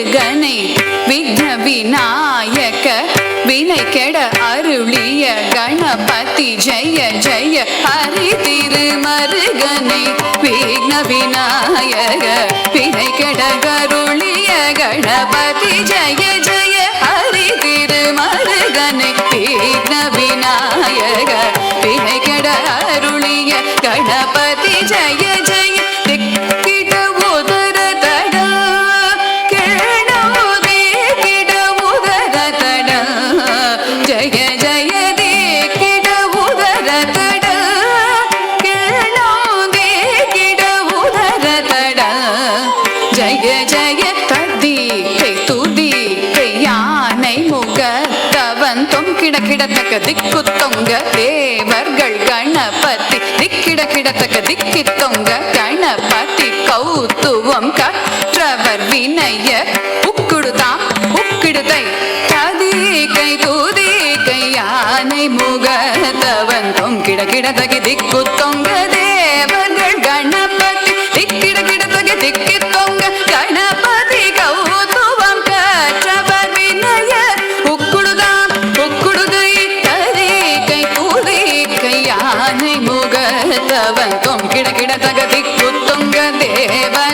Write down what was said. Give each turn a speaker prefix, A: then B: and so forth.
A: முருகனை விக்ன விநாயக வினை கெட அருளிய கணபதி ஜெய ஜெய ஹரி திரு மருகனை விக்ன விநாயக வினை கெட கருளிய கணபதி ஜெய ஜெய ஹரி திரு மருகனை விக்ன விநாயக வினை கெட அருளிய கணபதி ஜெய ஜெய தவந்தொம் கிடத்தக்க திக்கு தொங்க தேவர்கள் கணபதி. திக்கிட கிடத்தக்க திக்கி தொங்க கணபதி கௌத்துவம் கற்றவர் வினய உக்குடுதாம் உக்கிடுதை ததி கை யானை முக தவந்தொம் கிட கிடத்தக்க திக்கு தொங்க கிட கிட தகதி குத்துங்க தேவ.